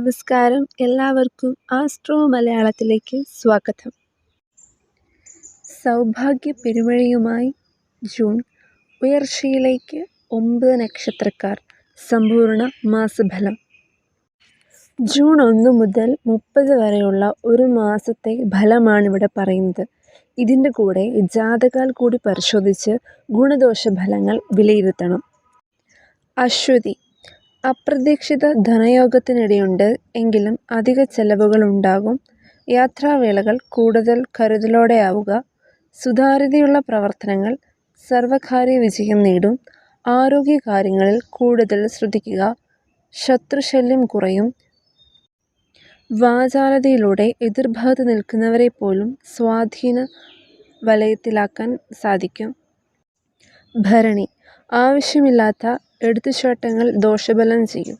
നമസ്കാരം. എല്ലാവർക്കും ആസ്ട്രോ മലയാളത്തിലേക്ക് സ്വാഗതം. സൗഭാഗ്യ പെരുമഴയുമായി ജൂൺ ഉയർച്ചയിലേക്ക് ഒമ്പത് നക്ഷത്രക്കാർ സമ്പൂർണ മാസഫലം. ജൂൺ ഒന്ന് മുതൽ മുപ്പത് വരെയുള്ള ഒരു മാസത്തെ ഫലമാണ് ഇവിടെ പറയുന്നത്. ഇതിന്റെ കൂടെ ജാതകാൽ കൂടി പരിശോധിച്ച് ഗുണദോഷ ഫലങ്ങൾ വിലയിരുത്തണം. അശ്വതി അപ്രതീക്ഷിത ധനയോഗത്തിനിടയുണ്ട് എങ്കിലും അധിക ചെലവുകളുണ്ടാകും. യാത്രാവേളകൾ കൂടുതൽ കരുതലോടെയാവുക. സുതാര്യതയുള്ള പ്രവർത്തനങ്ങൾ സർവകാര്യ വിജയം നേടും. ആരോഗ്യകാര്യങ്ങളിൽ കൂടുതൽ ശ്രദ്ധിക്കുക. ശത്രുശല്യം കുറയും. വാചാലതയിലൂടെ എതിർഭാഗത്ത് നിൽക്കുന്നവരെ പോലും സ്വാധീന വലയത്തിലാക്കാൻ സാധിക്കും. ഭരണി. ആവശ്യമില്ലാത്ത എടുത്തുചാട്ടങ്ങൾ ദോഷബലം ചെയ്യും.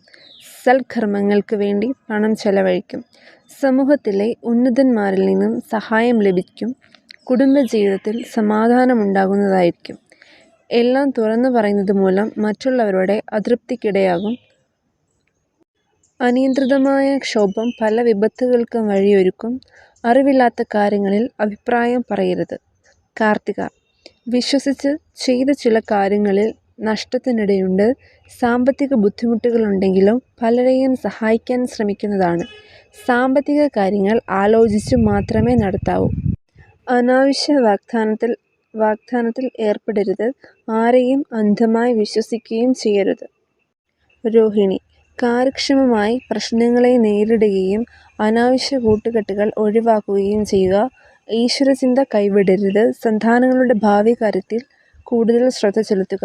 സൽക്കർമ്മങ്ങൾക്ക് വേണ്ടി പണം ചെലവഴിക്കും. സമൂഹത്തിലെ ഉന്നതന്മാരിൽ നിന്നും സഹായം ലഭിക്കും. കുടുംബജീവിതത്തിൽ സമാധാനമുണ്ടാകുന്നതായിരിക്കും. എല്ലാം തുറന്നു പറയുന്നത് മൂലം മറ്റുള്ളവരുടെ അതൃപ്തിക്കിടയാകും. അനിയന്ത്രിതമായ ക്ഷോഭം പല വിപത്തുകൾക്കും വഴിയൊരുക്കും. അറിവില്ലാത്ത കാര്യങ്ങളിൽ അഭിപ്രായം പറയരുത്. കാർത്തിക വിശ്വസിച്ച് ചെയ്ത ചില കാര്യങ്ങളിൽ നഷ്ടത്തിനിടയുണ്ട്. സാമ്പത്തിക ബുദ്ധിമുട്ടുകളുണ്ടെങ്കിലും പലരെയും സഹായിക്കാൻ ശ്രമിക്കുന്നതാണ്. സാമ്പത്തിക കാര്യങ്ങൾ ആലോചിച്ചു മാത്രമേ നടത്താവൂ. അനാവശ്യ വാഗ്ദാനത്തിൽ വാഗ്ദാനത്തിൽ ഏർപ്പെടരുത്. ആരെയും അന്ധമായി വിശ്വസിക്കുകയും ചെയ്യരുത്. രോഹിണി കാര്യക്ഷമമായി പ്രശ്നങ്ങളെ നേരിടുകയും അനാവശ്യ കൂട്ടുകെട്ടുകൾ ഒഴിവാക്കുകയും ചെയ്യുക. ഈശ്വരചിന്ത കൈവിടരുത്. സന്താനങ്ങളുടെ ഭാവി കാര്യത്തിൽ കൂടുതൽ ശ്രദ്ധ ചെലുത്തുക.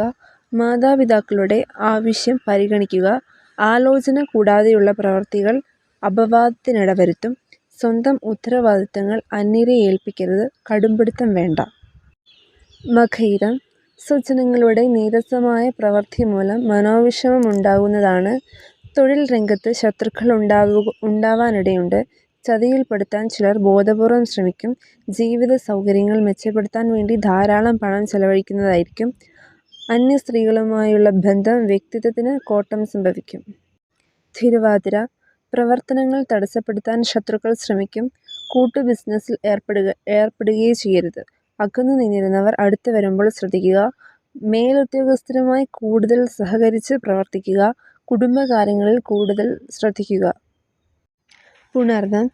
മാതാപിതാക്കളുടെ ആവശ്യം പരിഗണിക്കുക. ആലോചന കൂടാതെയുള്ള പ്രവൃത്തികൾ അപവാദത്തിനിടവരുത്തും. സ്വന്തം ഉത്തരവാദിത്തങ്ങൾ അന്യരെ ഏൽപ്പിക്കരുത് കടുംപിടുത്തം വേണ്ട. മഖൈരം സ്വജനങ്ങളുടെ നീരസമായ പ്രവൃത്തി മൂലം മനോവിഷമം ഉണ്ടാകുന്നതാണ്. തൊഴിൽ രംഗത്ത് ശത്രുക്കൾ ഉണ്ടാവുക ഉണ്ടാവാനിടയുണ്ട്. ചതിയിൽപ്പെടുത്താൻ ചിലർ ബോധപൂർവം ശ്രമിക്കും. ജീവിത സൗകര്യങ്ങൾ മെച്ചപ്പെടുത്താൻ വേണ്ടി ധാരാളം പണം ചെലവഴിക്കുന്നതായിരിക്കും. അന്യ സ്ത്രീകളുമായുള്ള ബന്ധം വ്യക്തിത്വത്തിന് കോട്ടം സംഭവിക്കും. തിരുവാതിര പ്രവർത്തനങ്ങൾ തടസ്സപ്പെടുത്താൻ ശത്രുക്കൾ ശ്രമിക്കും കൂട്ടു ബിസിനസ്സിൽ ഏർപ്പെടുക ഏർപ്പെടുകയേ ചെയ്യരുത്. അകന്നു നിന്നിരുന്നവർ അടുത്തു വരുമ്പോൾ ശ്രദ്ധിക്കുക മേലുദ്യോഗസ്ഥരുമായി കൂടുതൽ സഹകരിച്ച് പ്രവർത്തിക്കുക കുടുംബകാര്യങ്ങളിൽ കൂടുതൽ ശ്രദ്ധിക്കുക. പുണർന്നം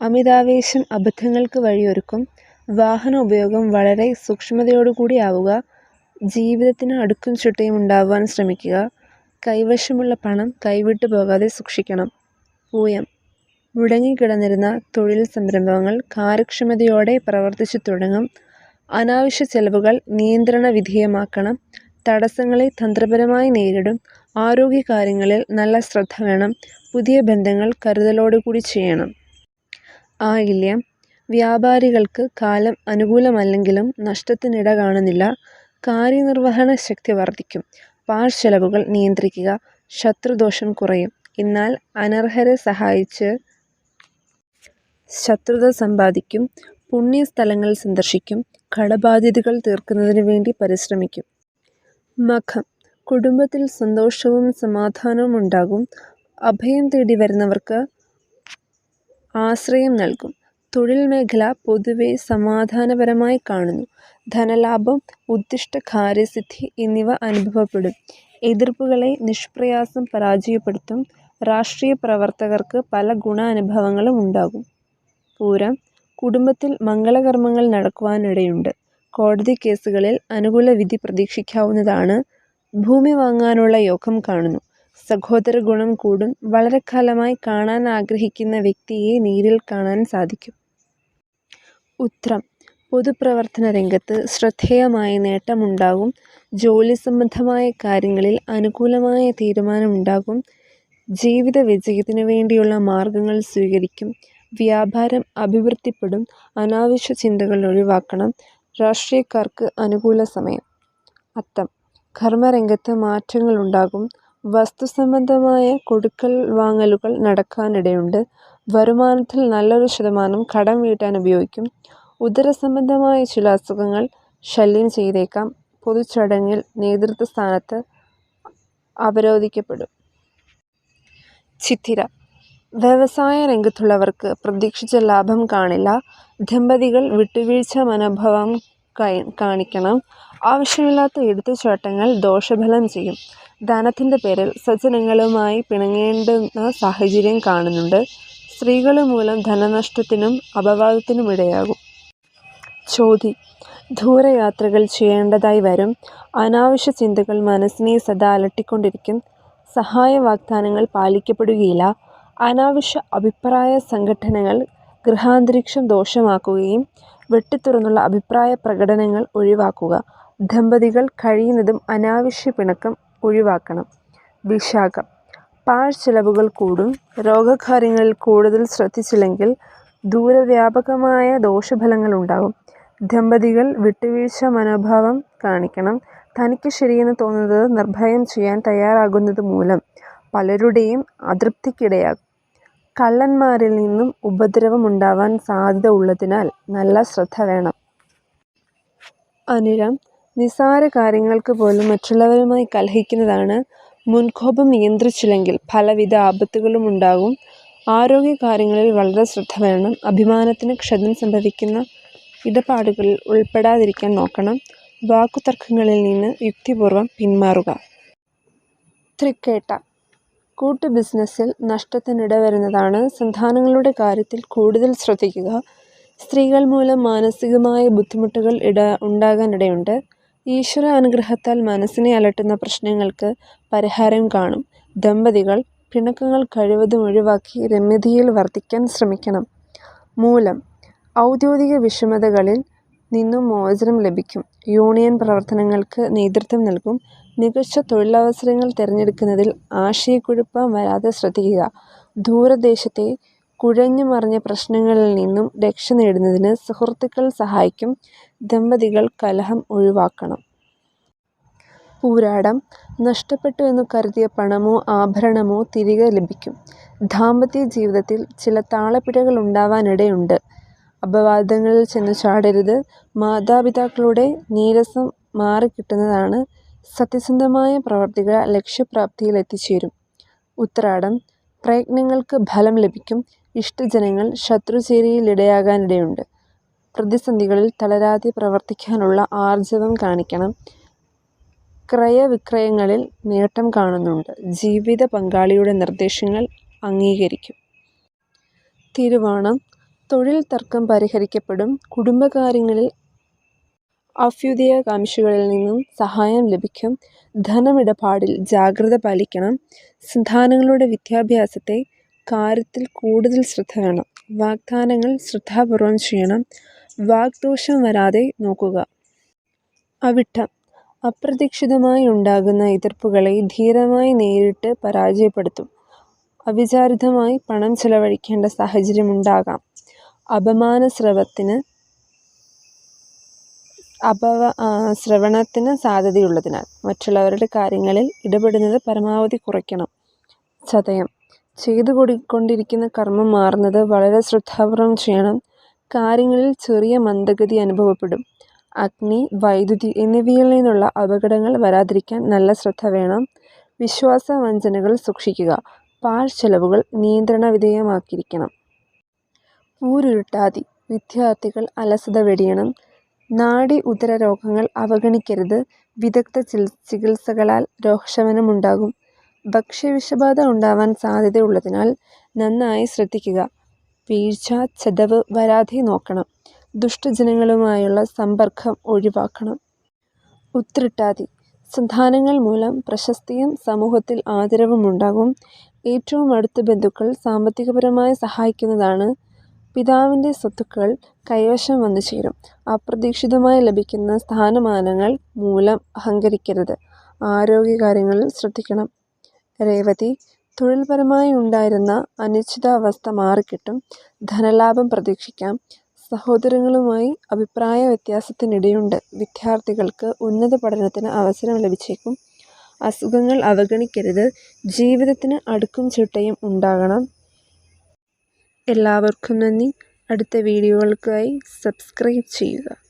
അമിതാവേശം അബദ്ധങ്ങൾക്ക് വഴിയൊരുക്കും വാഹന ഉപയോഗം വളരെ സൂക്ഷ്മതയോടുകൂടി ആവുക ജീവിതത്തിന് അടുക്കും ചിട്ടയും ഉണ്ടാവാൻ ശ്രമിക്കുക. കൈവശമുള്ള പണം കൈവിട്ടു പോകാതെ സൂക്ഷിക്കണം. പൂയം മുടങ്ങിക്കിടന്നിരുന്ന തൊഴിൽ സംരംഭങ്ങൾ കാര്യക്ഷമതയോടെ പ്രവർത്തിച്ചു തുടങ്ങും. അനാവശ്യ ചെലവുകൾ നിയന്ത്രണ വിധേയമാക്കണം. തടസ്സങ്ങളെ തന്ത്രപരമായി നേരിടും. ആരോഗ്യകാര്യങ്ങളിൽ നല്ല ശ്രദ്ധ വേണം. പുതിയ ബന്ധങ്ങൾ കരുതലോടുകൂടി ചെയ്യണം. ആയില്യം. വ്യാപാരികൾക്ക് കാലം അനുകൂലമല്ലെങ്കിലും നഷ്ടത്തിനിട കാണുന്നില്ല. കാര്യനിർവഹണ ശക്തി വർദ്ധിക്കും പാഴ്ചെലവുകൾ നിയന്ത്രിക്കുക ശത്രുദോഷം കുറയും. എന്നാൽ അനർഹരെ സഹായിച്ച് ശത്രുത സമ്പാദിക്കും പുണ്യസ്ഥലങ്ങൾ സന്ദർശിക്കും കടബാധ്യതകൾ തീർക്കുന്നതിന് വേണ്ടി പരിശ്രമിക്കും. മഖം. കുടുംബത്തിൽ സന്തോഷവും സമാധാനവും ഉണ്ടാകും അഭയം തേടി വരുന്നവർക്ക് ആശ്രയം നൽകും. തൊഴിൽ മേഖല പൊതുവെ സമാധാനപരമായി കാണുന്നു. ധനലാഭം ഉദ്ദിഷ്ട കാര്യസിദ്ധി എന്നിവ അനുഭവപ്പെടും. എതിർപ്പുകളെ നിഷ്പ്രയാസം പരാജയപ്പെടുത്തും. രാഷ്ട്രീയ പ്രവർത്തകർക്ക് പല ഗുണാനുഭവങ്ങളും ഉണ്ടാകും. പൂരം കുടുംബത്തിൽ മംഗളകർമ്മങ്ങൾ നടക്കുവാനിടയുണ്ട്. കോടതി കേസുകളിൽ അനുകൂല വിധി പ്രതീക്ഷിക്കാവുന്നതാണ്. ഭൂമി വാങ്ങാനുള്ള യോഗം കാണുന്നു. സഹോദര ഗുണം കൂടും. വളരെക്കാലമായി കാണാൻ ആഗ്രഹിക്കുന്ന വ്യക്തിയെ നേരിൽ കാണാൻ സാധിക്കും. ഉത്രം. പൊതുപ്രവർത്തന രംഗത്ത് ശ്രദ്ധേയമായ നേട്ടമുണ്ടാകും. ജോലി സംബന്ധമായ കാര്യങ്ങളിൽ അനുകൂലമായ തീരുമാനമുണ്ടാകും. ജീവിത വിജയത്തിനു വേണ്ടിയുള്ള മാർഗങ്ങൾ സ്വീകരിക്കും. വ്യാപാരം അഭിവൃദ്ധിപ്പെടും. അനാവശ്യ ചിന്തകൾ ഒഴിവാക്കണം. രാഷ്ട്രീയക്കാർക്ക് അനുകൂല സമയം. അത്തം. കർമ്മരംഗത്ത് മാറ്റങ്ങളുണ്ടാകും. വസ്തുസംബന്ധമായ കൊടുക്കൽ വാങ്ങലുകൾ നടക്കാനിടയുണ്ട്. വരുമാനത്തിൽ നല്ലൊരു ശതമാനം കടം വീട്ടാൻ ഉപയോഗിക്കും. ഉദരസംബന്ധമായ ചില അസുഖങ്ങൾ ശല്യം ചെയ്തേക്കാം. പൊതുചടങ്ങിൽ നേതൃത്വ സ്ഥാനത്ത് അവരോധിക്കപ്പെടും. ചിത്തിര. വ്യവസായ രംഗത്തുള്ളവർക്ക് പ്രതീക്ഷിച്ച ലാഭം കാണില്ല. ദമ്പതികൾ വിട്ടുവീഴ്ച മനോഭാവം കാണിക്കണം. ആവശ്യമില്ലാത്ത എടുത്തുചാട്ടങ്ങൾ ദോഷഫലം ചെയ്യും. ധനത്തിന്റെ പേരിൽ സജ്ജനങ്ങളുമായി പിണങ്ങേണ്ടുന്ന സാഹചര്യം കാണുന്നുണ്ട്. സ്ത്രീകൾ മൂലം ധനനഷ്ടത്തിനും അപവാദത്തിനും ഇടയാകും. ചോതി ദൂരയാത്രകൾ ചെയ്യേണ്ടതായി വരും. അനാവശ്യ ചിന്തകൾ മനസ്സിനെ സദാ അലട്ടിക്കൊണ്ടിരിക്കും. സഹായ വാഗ്ദാനങ്ങൾ പാലിക്കപ്പെടുകയില്ല. അനാവശ്യ അഭിപ്രായ സംഘടനകൾ ഗൃഹാന്തരീക്ഷം ദോഷമാക്കുകയും വെട്ടിത്തുറന്നുള്ള അഭിപ്രായ പ്രകടനങ്ങൾ ഒഴിവാക്കുക. ദമ്പതികൾ കഴിയുന്നതും അനാവശ്യ പിണക്കം ഒഴിവാക്കണം. വിശാഖം. പാഴ്ചെലവുകൾ കൂടും. രോഗകാര്യങ്ങളിൽ കൂടുതൽ ശ്രദ്ധിച്ചില്ലെങ്കിൽ ദൂരവ്യാപകമായ ദോഷഫലങ്ങളുണ്ടാകും ദമ്പതികൾ വിട്ടുവീഴ്ച മനോഭാവം കാണിക്കണം. തനിക്ക് ശരിയെന്ന് തോന്നുന്നത് നിർഭയം ചെയ്യാൻ തയ്യാറാകുന്നത് മൂലം പലരുടെയും അതൃപ്തിക്കിടയാകും കള്ളന്മാരിൽ നിന്നും ഉപദ്രവമുണ്ടാവാൻ സാധ്യത ഉള്ളതിനാൽ നല്ല ശ്രദ്ധ വേണം. അനിഴം നിസ്സാര കാര്യങ്ങൾക്ക് പോലും മറ്റുള്ളവരുമായി കലഹിക്കുന്നതാണ് മുൻകോപം നിയന്ത്രിച്ചില്ലെങ്കിൽ പലവിധ ആപത്തുകളുമുണ്ടാകും ആരോഗ്യകാര്യങ്ങളിൽ വളരെ ശ്രദ്ധ വേണം. അഭിമാനത്തിന് ക്ഷതം സംഭവിക്കുന്ന ഇടപാടുകളിൽ ഉൾപ്പെടാതിരിക്കാൻ നോക്കണം. വാക്കുതർക്കങ്ങളിൽ നിന്ന് യുക്തിപൂർവം പിന്മാറുക. തൃക്കേട്ട. കൂട്ടു ബിസിനസ്സിൽ നഷ്ടത്തിനിടവരുന്നതാണ് സന്താനങ്ങളുടെ കാര്യത്തിൽ കൂടുതൽ ശ്രദ്ധിക്കുക. സ്ത്രീകൾ മൂലം മാനസികമായ ബുദ്ധിമുട്ടുകൾ ഉണ്ടാകാനിടയുണ്ട്. ഈശ്വര അനുഗ്രഹത്താൽ മനസ്സിനെ അലട്ടുന്ന പ്രശ്നങ്ങൾക്ക് പരിഹാരം കാണും. ദമ്പതികൾ പിണക്കങ്ങൾ കഴിവതും ഒഴിവാക്കി രമ്യതയിൽ വർദ്ധിക്കാൻ ശ്രമിക്കണം. മൂലം ഔദ്യോഗിക വിഷമതകളിൽ നിന്നും മോചനം ലഭിക്കും. യൂണിയൻ പ്രവർത്തനങ്ങൾക്ക് നേതൃത്വം നൽകും. മികച്ച തൊഴിലവസരങ്ങൾ തിരഞ്ഞെടുക്കുന്നതിൽ ആശയക്കുഴപ്പം വരാതെ ശ്രദ്ധിക്കുക. ദൂരദേശത്തെ കുഴഞ്ഞു മറിഞ്ഞ പ്രശ്നങ്ങളിൽ നിന്നും രക്ഷ നേടുന്നതിന് സുഹൃത്തുക്കൾ സഹായിക്കും. ദമ്പതികൾ കലഹം ഒഴിവാക്കണം. പൂരാടം. നഷ്ടപ്പെട്ടു എന്ന് കരുതിയ പണമോ ആഭരണമോ തിരികെ ലഭിക്കും. ദാമ്പത്യ ജീവിതത്തിൽ ചില താളപ്പിഴകൾ ഉണ്ടാവാനിടയുണ്ട്. അപവാദങ്ങളിൽ ചെന്ന് ചാടരുത്. മാതാപിതാക്കളുടെ നീരസം മാറിക്കിട്ടുന്നതാണ് സത്യസന്ധമായ പ്രവർത്തികൾ ലക്ഷ്യപ്രാപ്തിയിൽ എത്തിച്ചേരും ഉത്രാടം. പ്രയത്നങ്ങൾക്ക് ഫലം ലഭിക്കും. ഇഷ്ടജനങ്ങൾ ശത്രുചേരിയിലിടയാകാനിടയുണ്ട്. പ്രതിസന്ധികളിൽ തളരാതെ പ്രവർത്തിക്കാനുള്ള ആർജവം കാണിക്കണം. ക്രയവിക്രയങ്ങളിൽ നേട്ടം കാണുന്നുണ്ട്. ജീവിത പങ്കാളിയുടെ നിർദ്ദേശങ്ങൾ അംഗീകരിക്കും. തിരുവോണം. തൊഴിൽ തർക്കം പരിഹരിക്കപ്പെടും. കുടുംബകാര്യങ്ങളിൽ അഭ്യുദയകാംക്ഷികളിൽ നിന്നും സഹായം ലഭിക്കും. ധനമിടപാടിൽ ജാഗ്രത പാലിക്കണം. സന്താനങ്ങളുടെ വിദ്യാഭ്യാസത്തെ കാര്യത്തിൽ കൂടുതൽ ശ്രദ്ധ വേണം. വാഗ്ദാനങ്ങൾ ശ്രദ്ധാപൂർവം ചെയ്യണം. വാഗ്ദോഷം വരാതെ നോക്കുക. അവിട്ടം. അപ്രതീക്ഷിതമായി ഉണ്ടാകുന്ന എതിർപ്പുകളെ ധീരമായി നേരിട്ട് പരാജയപ്പെടുത്തും. അവിചാരിതമായി പണം ചെലവഴിക്കേണ്ട അപമാന ശ്രവത്തിനെ അപവ ശ്രവണത്തിന് സാധ്യതയുള്ളതിനാൽ മറ്റുള്ളവരുടെ കാര്യങ്ങളിൽ ഇടപെടുന്നത് പരമാവധി കുറയ്ക്കണം. ചതയം. ചെയ്തു കൊണ്ടിരിക്കുന്ന കർമ്മം മാറുന്നത് വളരെ ശ്രദ്ധാപൂർവം ചെയ്യണം. കാര്യങ്ങളിൽ ചെറിയ മന്ദഗതി അനുഭവപ്പെടും. അഗ്നി വൈദ്യുതി എന്നിവയിൽ നിന്നുള്ള അപകടങ്ങൾ വരാതിരിക്കാൻ നല്ല ശ്രദ്ധ വേണം. വിശ്വാസ വഞ്ചനകൾ സൂക്ഷിക്കുക. പാൽ ചെലവുകൾ നിയന്ത്രണ വിധേയമാക്കിയിരിക്കണം. പൂരുരുട്ടാതി. വിദ്യാർത്ഥികൾ അലസത വെടിയണം. നാഡി ഉദര രോഗങ്ങൾ അവഗണിക്കരുത്. വിദഗ്ധ ചികിത്സകളാൽ രോഗശമനമുണ്ടാകും. ഭക്ഷ്യവിഷബാധ ഉണ്ടാവാൻ സാധ്യതയുള്ളതിനാൽ നന്നായി ശ്രദ്ധിക്കുക. വീഴ്ച ചതവ് വരാതെ നോക്കണം. ദുഷ്ടജനങ്ങളുമായുള്ള സമ്പർക്കം ഒഴിവാക്കണം. ഉത്രട്ടാതി. സന്താനങ്ങൾ മൂലം പ്രശസ്തിയും സമൂഹത്തിൽ ആദരവും ഉണ്ടാകും. ഏറ്റവും അടുത്ത ബന്ധുക്കൾ സാമ്പത്തികപരമായി സഹായിക്കുന്നതാണ്. പിതാവിന്റെ സ്വത്തുക്കൾ കൈവശം വന്നു ചേരും. അപ്രതീക്ഷിതമായി ലഭിക്കുന്ന സ്ഥാനമാനങ്ങൾ മൂലം അഹങ്കരിക്കരുത്. ആരോഗ്യകാര്യങ്ങളിൽ ശ്രദ്ധിക്കണം. രേവതി തൊഴിൽപരമായി ഉണ്ടായിരുന്ന അനിശ്ചിതാവസ്ഥ മാറിക്കിട്ടും ധനലാഭം പ്രതീക്ഷിക്കാം. സഹോദരങ്ങളുമായി അഭിപ്രായ വ്യത്യാസത്തിനിടയുണ്ട്. വിദ്യാർത്ഥികൾക്ക് ഉന്നത പഠനത്തിന് അവസരം ലഭിച്ചേക്കും. അസുഖങ്ങൾ അവഗണിക്കരുത്. ജീവിതത്തിന് അടുക്കും ചിട്ടയും ഉണ്ടാകണം. എല്ലാവർക്കും നന്ദി. അടുത്ത വീഡിയോകൾക്കായി സബ്സ്ക്രൈബ് ചെയ്യുക.